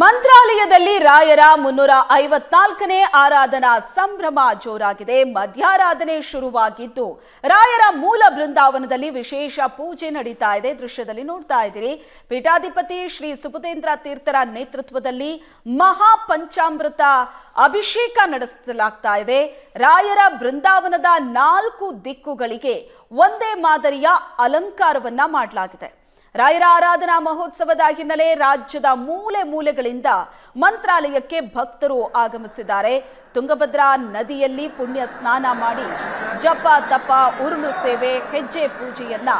ಮಂತ್ರಾಲಯದಲ್ಲಿ ರಾಯರ ಮುನ್ನೂರ ಐವತ್ನಾಲ್ಕನೇ ಆರಾಧನಾ ಸಂಭ್ರಮ ಜೋರಾಗಿದೆ. ಮಧ್ಯಾರಾಧನೆ ಶುರುವಾಗಿದ್ದು, ರಾಯರ ಮೂಲ ಬೃಂದಾವನದಲ್ಲಿ ವಿಶೇಷ ಪೂಜೆ ನಡೀತಾ ಇದೆ. ದೃಶ್ಯದಲ್ಲಿ ನೋಡ್ತಾ ಇದ್ದೀರಿ. ಪೀಠಾಧಿಪತಿ ಶ್ರೀ ಸುಬುಧೇಂದ್ರ ತೀರ್ಥರ ನೇತೃತ್ವದಲ್ಲಿ ಮಹಾಪಂಚಾಮೃತ ಅಭಿಷೇಕ ನಡೆಸಲಾಗ್ತಾ ಇದೆ. ರಾಯರ ಬೃಂದಾವನದ ನಾಲ್ಕು ದಿಕ್ಕುಗಳಿಗೆ ಒಂದೇ ಮಾದರಿಯ ಅಲಂಕಾರವನ್ನ ಮಾಡಲಾಗಿದೆ. ರಾಯರ ಆರಾಧನಾ ಮಹೋತ್ಸವದ ಹಿನ್ನೆಲೆ ರಾಜ್ಯದ ಮೂಲೆ ಮೂಲೆಗಳಿಂದ ಮಂತ್ರಾಲಯಕ್ಕೆ ಭಕ್ತರು ಆಗಮಿಸಿದ್ದಾರೆ. ತುಂಗಭದ್ರಾ ನದಿಯಲ್ಲಿ ಪುಣ್ಯ ಸ್ನಾನ ಮಾಡಿ ಜಪ ತಪ ಉರುಳು ಸೇವೆ ಹೆಜ್ಜೆ ಪೂಜೆಯನ್ನ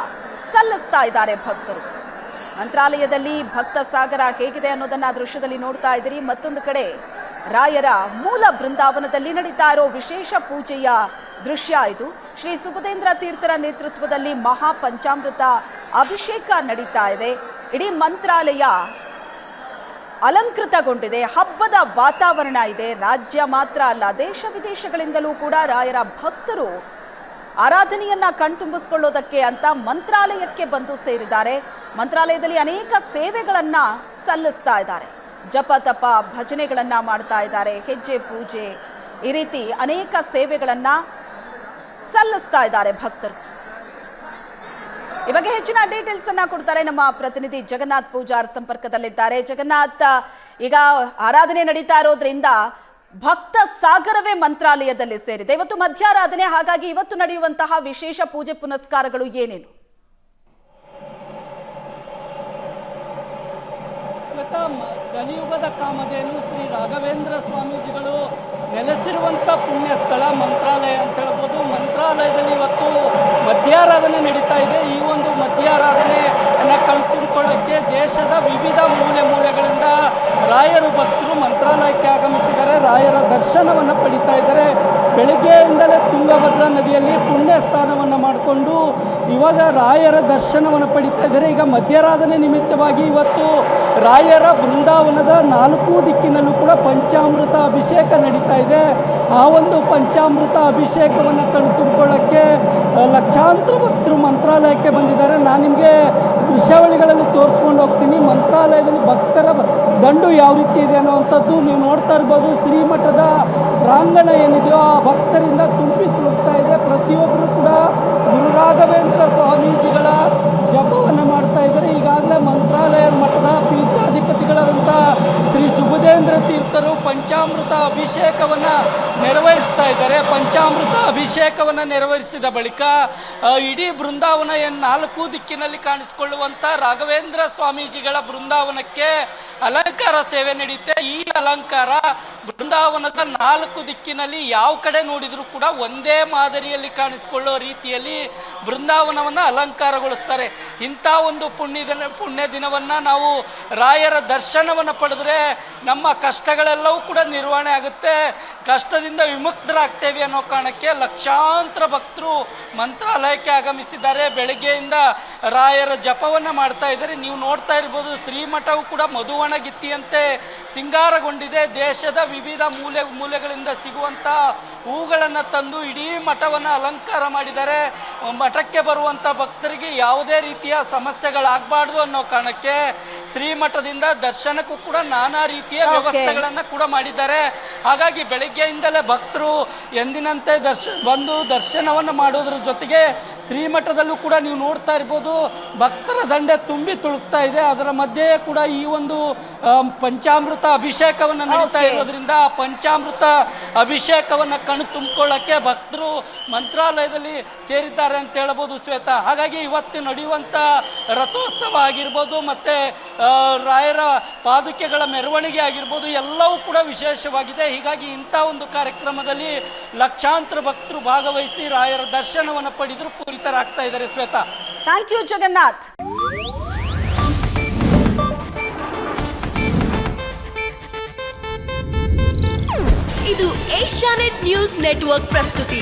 ಸಲ್ಲಿಸ್ತಾ ಇದ್ದಾರೆ ಭಕ್ತರು. ಮಂತ್ರಾಲಯದಲ್ಲಿ ಭಕ್ತ ಸಾಗರ ಹೇಗಿದೆ ಅನ್ನೋದನ್ನ ದೃಶ್ಯದಲ್ಲಿ ನೋಡ್ತಾ ಇದ್ದೀರಿ. ಮತ್ತೊಂದು ಕಡೆ ರಾಯರ ಮೂಲ ಬೃಂದಾವನದಲ್ಲಿ ನಡೀತಾ ಇರೋ ವಿಶೇಷ ಪೂಜೆಯ ದೃಶ್ಯ ಇದು. ಶ್ರೀ ಸುಭದೇಂದ್ರ ತೀರ್ಥರ ನೇತೃತ್ವದಲ್ಲಿ ಮಹಾ ಪಂಚಾಮೃತ ಅಭಿಷೇಕ ನಡೀತಾ ಇದೆ. ಇಡೀ ಮಂತ್ರಾಲಯ ಅಲಂಕೃತಗೊಂಡಿದೆ. ಹಬ್ಬದ ವಾತಾವರಣ ಇದೆ. ರಾಜ್ಯ ಮಾತ್ರ ಅಲ್ಲ, ದೇಶ ವಿದೇಶಗಳಿಂದಲೂ ಕೂಡ ರಾಯರ ಭಕ್ತರು ಆರಾಧನೆಯನ್ನ ಕಣ್ತುಂಬಿಸ್ಕೊಳ್ಳೋದಕ್ಕೆ ಅಂತ ಮಂತ್ರಾಲಯಕ್ಕೆ ಬಂದು ಸೇರಿದ್ದಾರೆ. ಮಂತ್ರಾಲಯದಲ್ಲಿ ಅನೇಕ ಸೇವೆಗಳನ್ನ ಸಲ್ಲಿಸ್ತಾ ಇದ್ದಾರೆ. ಜಪ ತಪ ಭಜನೆಗಳನ್ನ ಮಾಡ್ತಾ ಇದ್ದಾರೆ. ಹೆಜ್ಜೆ ಪೂಜೆ ಈ ರೀತಿ ಅನೇಕ ಸೇವೆಗಳನ್ನ ಸಲ್ಲಿಸ್ತಾ ಇದ್ದಾರೆ ಭಕ್ತರು. ಈ ಬಗ್ಗೆ ಹೆಚ್ಚಿನ ಡೀಟೇಲ್ಸ್ ಅನ್ನ ಕೊಡ್ತಾರೆ ನಮ್ಮ ಪ್ರತಿನಿಧಿ ಜಗನ್ನಾಥ್ ಪೂಜಾರ್ ಸಂಪರ್ಕದಲ್ಲಿದ್ದಾರೆ. ಜಗನ್ನಾಥ್, ಈಗ ಆರಾಧನೆ ನಡೀತಾ ಇರೋದ್ರಿಂದ ಭಕ್ತ ಸಾಗರವೇ ಮಂತ್ರಾಲಯದಲ್ಲಿ ಸೇರಿದೆ. ಇವತ್ತು ಮಧ್ಯಾರಾಧನೆ, ಹಾಗಾಗಿ ಇವತ್ತು ನಡೆಯುವಂತಹ ವಿಶೇಷ ಪೂಜೆ ಪುನಸ್ಕಾರಗಳು ಏನೇನು? ಕಲಿಯುಗದ ಕಾಮಧೇನು ಶ್ರೀ ರಾಘವೇಂದ್ರ ಸ್ವಾಮೀಜಿಗಳು ನೆಲೆಸಿರುವಂಥ ಪುಣ್ಯ ಸ್ಥಳ ಮಂತ್ರಾಲಯ ಅಂತ ಹೇಳ್ಬೋದು. ಮಂತ್ರಾಲಯದಲ್ಲಿ ಇವತ್ತು ಮಧ್ಯಾರಾಧನೆ ನಡೀತಾ ಇದೆ. ಈ ಒಂದು ಮಧ್ಯಾರಾಧನೆಯನ್ನು ಕಣ್ತುಂಬಿಕೊಳ್ಳೋಕ್ಕೆ ದೇಶದ ವಿವಿಧ ಮೂಲೆ ಮೂಲೆಗಳಿಂದ ರಾಯರು ಭಕ್ತರು ಮಂತ್ರಾಲಯಕ್ಕೆ ಆಗಮಿಸಿದ್ದಾರೆ. ರಾಯರ ದರ್ಶನವನ್ನು ಪಡಿತಾ ಇದ್ದಾರೆ. ಬೆಳಗ್ಗೆಯಿಂದಲೇ ತುಂಗಭದ್ರಾ ನದಿಯಲ್ಲಿ ಪುಣ್ಯ ಸ್ನಾನವನ್ನು ಮಾಡಿಕೊಂಡು ಇವಾಗ ರಾಯರ ದರ್ಶನವನ್ನು ಪಡಿತಾ ಇದ್ದಾರೆ. ಈಗ ಮಧ್ಯರಾಧನೆ ನಿಮಿತ್ತವಾಗಿ ಇವತ್ತು ರಾಯರ ಬೃಂದಾವನದ ನಾಲ್ಕು ದಿಕ್ಕಿನಲ್ಲೂ ಕೂಡ ಪಂಚಾಮೃತ ಅಭಿಷೇಕ ನಡೀತಾ ಇದೆ. ಆ ಒಂದು ಪಂಚಾಮೃತ ಅಭಿಷೇಕವನ್ನು ಕಣ್ತುಂಬ್ಕೊಳ್ಳೋಕ್ಕೆ ಲಕ್ಷಾಂತರ ಭಕ್ತರು ಮಂತ್ರಾಲಯಕ್ಕೆ ಬಂದಿದ್ದಾರೆ. ನಾನು ನಿಮಗೆ ದೃಶ್ಯಾವಳಿಗಳಲ್ಲಿ ತೋರಿಸ್ಕೊಂಡು ಹೋಗ್ತೀನಿ. ಮಂತ್ರಾಲಯದಲ್ಲಿ ಭಕ್ತರ ದಂಡು ಯಾವ ರೀತಿ ಇದೆ ಅನ್ನುವಂಥದ್ದು ನೀವು ನೋಡ್ತಾ ಇರ್ಬೋದು. ಶ್ರೀಮಠದ ಪ್ರಾಂಗಣ ಏನಿದೆಯೋ ಆ ಭಕ್ತರಿಂದ ತುಂಬಿ ತುಳುಕ್ತಾ ಇದೆ. ಪ್ರತಿಯೊಬ್ಬರು ಕೂಡ ಗುರುರಾಘವೇಂದ್ರ ಸ್ವಾಮೀಜಿಗಳ ಜಪವನ್ನು ಮಾಡ್ತಾ ಇದ್ದಾರೆ. ಈಗಾಗಲೇ ಮಂತ್ರಾಲಯ ಮಠದ ಪೀಠಾಧಿಪತಿಗಳಾದಂಥ ಶ್ರೀ ಸುಬುಧೇಂದ್ರ ತೀರ್ಥರು ಪಂಚಾಮೃತ ಅಭಿಷೇಕವನ್ನು ಪಂಚಾಮೃತ ಅಭಿಷೇಕವನ್ನು ನೆರವೇರಿಸಿದ ಬಳಿಕ ಇಡೀ ಬೃಂದಾವನ ನಾಲ್ಕು ದಿಕ್ಕಿನಲ್ಲಿ ಕಾಣಿಸಿಕೊಳ್ಳುವಂಥ ರಾಘವೇಂದ್ರ ಸ್ವಾಮೀಜಿಗಳ ಬೃಂದಾವನಕ್ಕೆ ಅಲಂಕಾರ ಸೇವೆ ನಡೆಯುತ್ತೆ ಈ ಅಲಂಕಾರ ಬೃಂದಾವನದ ನಾಲ್ಕು ದಿಕ್ಕಿನಲ್ಲಿ ಯಾವ ಕಡೆ ನೋಡಿದರೂ ಕೂಡ ಒಂದೇ ಮಾದರಿಯಲ್ಲಿ ಕಾಣಿಸಿಕೊಳ್ಳೋ ರೀತಿಯಲ್ಲಿ ಬೃಂದಾವನವನ್ನು ಅಲಂಕಾರಗೊಳಿಸ್ತಾರೆ. ಇಂಥ ಒಂದು ಪುಣ್ಯ ದಿನ, ಪುಣ್ಯ ದಿನವನ್ನು ನಾವು ರಾಯರ ದರ್ಶನವನ್ನು ಪಡೆದ್ರೆ ನಮ್ಮ ಕಷ್ಟಗಳೆಲ್ಲವೂ ಕೂಡ ನಿರ್ವಹಣೆ ಆಗುತ್ತೆ. ಕಷ್ಟದಿಂದ ವಿಮುಕ್ತರಾಗ್ತೇವೆ ಅನ್ನೋ ಕಾರಣಕ್ಕೆ ಲಕ್ಷಾಂತರ ಭಕ್ತರು ಮಂತ್ರಾಲಯಕ್ಕೆ ಆಗಮಿಸಿದ್ದಾರೆ. ಬೆಳಗ್ಗೆಯಿಂದ ರಾಯರ ಜಪವನ್ನು ಮಾಡ್ತಾ ಇದ್ದಾರೆ. ನೀವು ನೋಡ್ತಾ ಇರ್ಬೋದು, ಶ್ರೀಮಠವು ಕೂಡ ಮಧುವಣಗಿತ್ತಿಯಂತೆ ಸಿಂಗಾರಗೊಂಡಿದೆ. ದೇಶದ ವಿವಿಧ ಮೂಲೆ, ಮೂಲೆಗಳಿಂದ ಸಿಗುವಂಥ ಹೂಗಳನ್ನು ತಂದು ಇಡೀ ಮಠವನ್ನು ಅಲಂಕಾರ ಮಾಡಿದ್ದಾರೆ. ಮಠಕ್ಕೆ ಬರುವಂಥ ಭಕ್ತರಿಗೆ ಯಾವುದೇ ರೀತಿಯ ಸಮಸ್ಯೆಗಳಾಗಬಾರ್ದು ಅನ್ನೋ ಕಾರಣಕ್ಕೆ ಶ್ರೀಮಠದಿಂದ ದರ್ಶನಕ್ಕೂ ಕೂಡ ನಾನಾ ರೀತಿಯ. ವ್ಯವಸ್ಥೆಗಳನ್ನು ಕೂಡ ಮಾಡಿದ್ದಾರೆ ಹಾಗಾಗಿ ಬೆಳಗ್ಗೆಯಿಂದಲೇ ಭಕ್ತರು ಎಂದಿನಂತೆ ದರ್ಶ ಬಂದು ದರ್ಶನವನ್ನು ಮಾಡೋದ್ರ ಜೊತೆಗೆ ಶ್ರೀಮಠದಲ್ಲೂ ಕೂಡ ನೀವು ನೋಡ್ತಾ ಇರ್ಬೋದು ಭಕ್ತರ ದಂಡೆ ತುಂಬಿ ತುಳುಕ್ತಾ ಇದೆ. ಅದರ ಮಧ್ಯೆಯೇ ಕೂಡ ಈ ಒಂದು ಪಂಚಾಮೃತ ಅಭಿಷೇಕವನ್ನು ನಡೀತಾ ಇರೋದ್ರಿಂದ ಆ ಪಂಚಾಮೃತ ಅಭಿಷೇಕವನ್ನು ಕಣ್ಣು ತುಂಬಿಕೊಳ್ಳೋಕ್ಕೆ ಭಕ್ತರು ಮಂತ್ರಾಲಯದಲ್ಲಿ ಸೇರಿದ್ದಾರೆ ಅಂತ ಹೇಳ್ಬೋದು ಶ್ವೇತ. ಹಾಗಾಗಿ ಇವತ್ತು ನಡೆಯುವಂಥ ರಥೋತ್ಸವ ಆಗಿರ್ಬೋದು ಮತ್ತು ರಾಯರ ಪಾದುಕೆಗಳ ಮೆರವಣಿಗೆ ಆಗಿರ್ಬೋದು ಎಲ್ಲವೂ ಕೂಡ ವಿಶೇಷವಾಗಿದೆ. ಹೀಗಾಗಿ ಇಂಥ ಒಂದು ಕಾರ್ಯಕ್ರಮದಲ್ಲಿ ಲಕ್ಷಾಂತರ ಭಕ್ತರು ಭಾಗವಹಿಸಿ ರಾಯರ ದರ್ಶನವನ್ನು ಪಡೆದರೂ ಪೂರಿತರಾಗ್ತಾ ಇದ್ದಾರೆ ಶ್ವೇತಾ. ಥ್ಯಾಂಕ್ ಯು ಜಗನ್ನಾಥ್ ಇದು ಏಷ್ಯಾನೆಟ್ ನ್ಯೂಸ್ ನೆಟ್ವರ್ಕ್ ಪ್ರಸ್ತುತಿ.